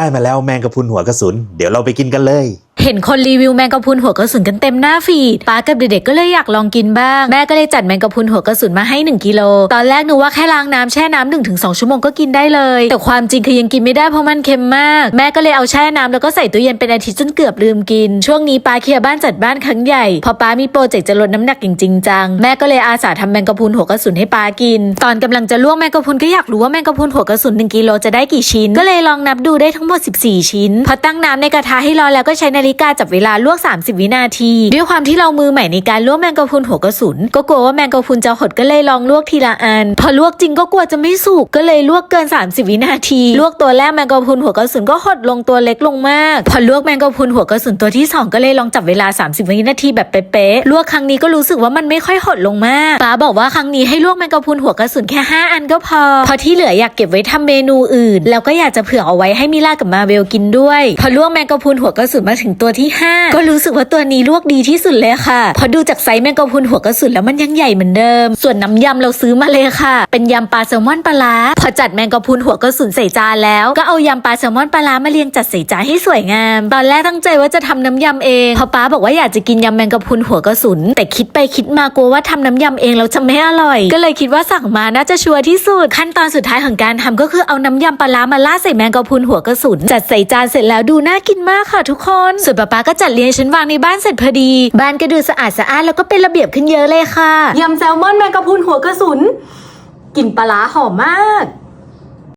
ได้มาแล้วแมงกะพรุนหัวกระสุน เดี๋ยวเราไปกินกันเลย เห็นคนรีวิวแมงกะพรุนหัวกระสุนกันเต็มหน้าฟีดป้ากับเด็กๆก็เลยอยากลองกินบ้าง แม่ก็เลยจัดแมงกะพรุนหัวกระสุนมาให้ 1กิโล ตอนแรกนึกว่าแค่ล้างน้ำแช่น้ำหนึ่งถึงสองชั่วโมงก็กินได้เลย แต่ความจริงคือยังกินไม่ได้เพราะมันเค็มมาก แม่ก็เลยเอาแช่น้ำแล้วก็ใส่ตู้เย็นเป็นอาทิตย์จนเกือบลืมกิน ช่วงนี้ป้าเคลียร์บ้านจัดบ้านครั้งใหญ่ พอป้ามีโปรเจกต์จะลดน้ำหนักอย่างจริงจัง แม่ก็เลยอาสาทำแมงกะพรุนหัวกระสุนให้ป้ากิน ตอนกำลังจะลวกแมงกะพรุนก็อยากรู้ว่าแมงกะพรุนหัวกระสุน1กิโลจะได้กี่ชิ้น ก็เลยลองนับดูได้ทั้งหมด 14 ชิ้น พอตั้งน้ำในกระทะให้ร้อนแล้วก็ใช้นาฬิกาจับเวลาลวก 30 วินาที ด้วยความที่เรามือใหม่ในการลวกแมงกะพรุนหัวกระสุน ก็กลัวว่าแมงกะพรุนจะหดก็เลยลองลวกทีละอัน พอลวกจริงก็กลัวจะไม่สุกก็เลยลวกเกิน 30 วินาที ลวกตัวแรกแมงกะพรุนหัวกระสุนก็หดลงตัวเล็กลงมาก พอลวกแมงกะพรุนหัวกระสุนตัวที่สองก็เลยลองจับเวลา 30 วินาทีแบบเป๊ะๆลวกครั้งนี้ก็รู้สึกว่ามันไม่ค่อยหดลงมากป้าบอกว่าครั้งนี้ให้ลวกแมงกะพรุนหัวกระสุนแค่ 5 อันก็พอ พอที่เหลืออยากเก็บไว้ทำเมนูอื่น แล้วก็อยากจะเผื่อเอาไว้ให้มิล่ากับมาเวลกินด้วย พอลวกแมงกะพรุนหัวกระสุนมาถึงตัวที่ 5 ก็รู้สึกว่าตัวนี้ลวกดีที่สุดเลยค่ะพอดูจากไซส์แมงกะพรุนหัวกระสุนแล้วมันยังใหญ่เหมือนเดิม ส่วนน้ำยำเราซื้อมาเลยค่ะ เป็นยำปลาแซลมอนปลาร้าพอจัดแมงกะพรุนหัวกระสุนใส่จานแล้ว ก็เอายำปลาแซลมอนปลาร้ามาเรียงจัดใส่จานให้สวยงาม ตอนแรกตั้งใจว่าจะทำน้ำยำเองพอป้าบอกว่าอยากจะกินยำแมงกะพรุนหัวกระสุน แต่คิดไปคิดมากลัวว่าทำน้ำยำเองแล้วจะไม่อร่อย ก็เลยคิดว่าสั่งมาน่าจะชัวร์ที่สุด ขั้นตอนสุดท้ายของการทำก็คือเอาน้ำยำปลาร้ามาราใส่แมงกะพรุนหัวกระสุนจัดใส่จานเสร็จแล้วดูน่ากินมากค่ะทุกคนส่วนป้าป้าก็จัดเลี้ยงชั้นวางในบ้านเสร็จพอดี บ้านก็ดูสะอาดสะอาดแล้วก็เป็นระเบียบขึ้นเยอะเลยค่ะยำแซลมอนแมงกะพรุนหัวกระสุนกลิ่นปลาร้าหอมมาก